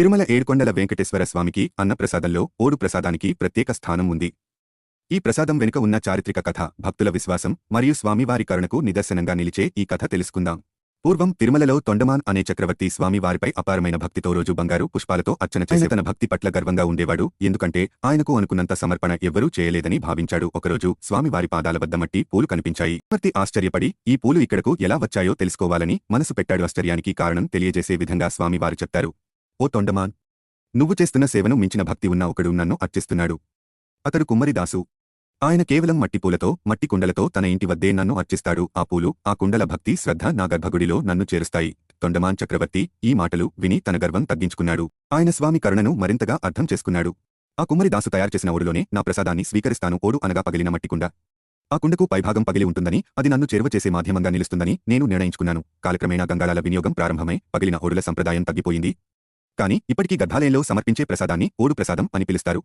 తిరుమల ఏడుకొండల వెంకటేశ్వర స్వామికి అన్నప్రసాదంలో ఓడు ప్రసాదానికి ప్రత్యేక స్థానం ఉంది. ఈ ప్రసాదం వెనుక ఉన్న చారిత్రక కథ భక్తుల విశ్వాసం మరియు స్వామివారి కరుణకు నిదర్శనంగా నిలిచే ఈ కథ తెలుసుకుందాం. పూర్వం తిరుమలలో తొండమాన్ అనే చక్రవర్తి స్వామివారిపై అపారమైన భక్తితో రోజు బంగారు పుష్పాలతో అర్చన చేసి తన భక్తి పట్ల గర్వంగా ఉండేవాడు. ఎందుకంటే ఆయనకు అనుకున్నంత సమర్పణ ఎవ్వరూ చేయలేదని భావించాడు. ఒకరోజు స్వామివారి పాదాల వద్ద మట్టి పూలు కనిపించాయి. చక్రవర్తి ఆశ్చర్యపడి ఈ పూలు ఇక్కడకు ఎలా వచ్చాయో తెలుసుకోవాలని మనసు పెట్టాడు ఆశ్చర్యానికి కారణం తెలియజేసే విధంగా స్వామివారు చెప్తారు. ఓ తొండమాన్ నువ్వు చేస్తున్న సేవను మించిన భక్తి ఉన్న ఒకడు నన్ను అర్చిస్తున్నాడు. అతడు కుమ్మరిదాసు. ఆయన కేవలం మట్టిపూలతో మట్టి కుండలతో తన ఇంటి వద్దే నన్ను అర్చిస్తాడు. ఆ పూలు ఆ కుండల భక్తి శ్రద్ధ నా గర్భగుడిలో నన్ను చేరుస్తాయి. తొండమాన్ చక్రవర్తి ఈ మాటలు విని తన గర్వం తగ్గించుకున్నాడు. ఆయన స్వామి కరుణను మరింతగా అర్థం చేసుకున్నాడు. ఆ కుమ్మరిదాసు తయారుచేసిన ఊరిలోనే ఓడులోనే నా ప్రసాదాన్ని స్వీకరిస్తాను. ఓడు అనగా పగిలిన మట్టి కుండ. ఆ కుండకు పైభాగం పగిలి ఉంటుందని అది నన్ను చేరువ చేసే మాధ్యమంగా నిలుస్తుందని నేను నిర్ణయించుకున్నాను. కాలక్రమేణా గంగాళాల వినియోగం ప్రారంభమై పగిలిన ఓడుల సంప్రదాయం తగ్గిపోయింది. కానీ ఇప్పటికీ గర్భాలయంలో సమర్పించే ప్రసాదాన్ని ఓడు ప్రసాదం అని పిలుస్తారు.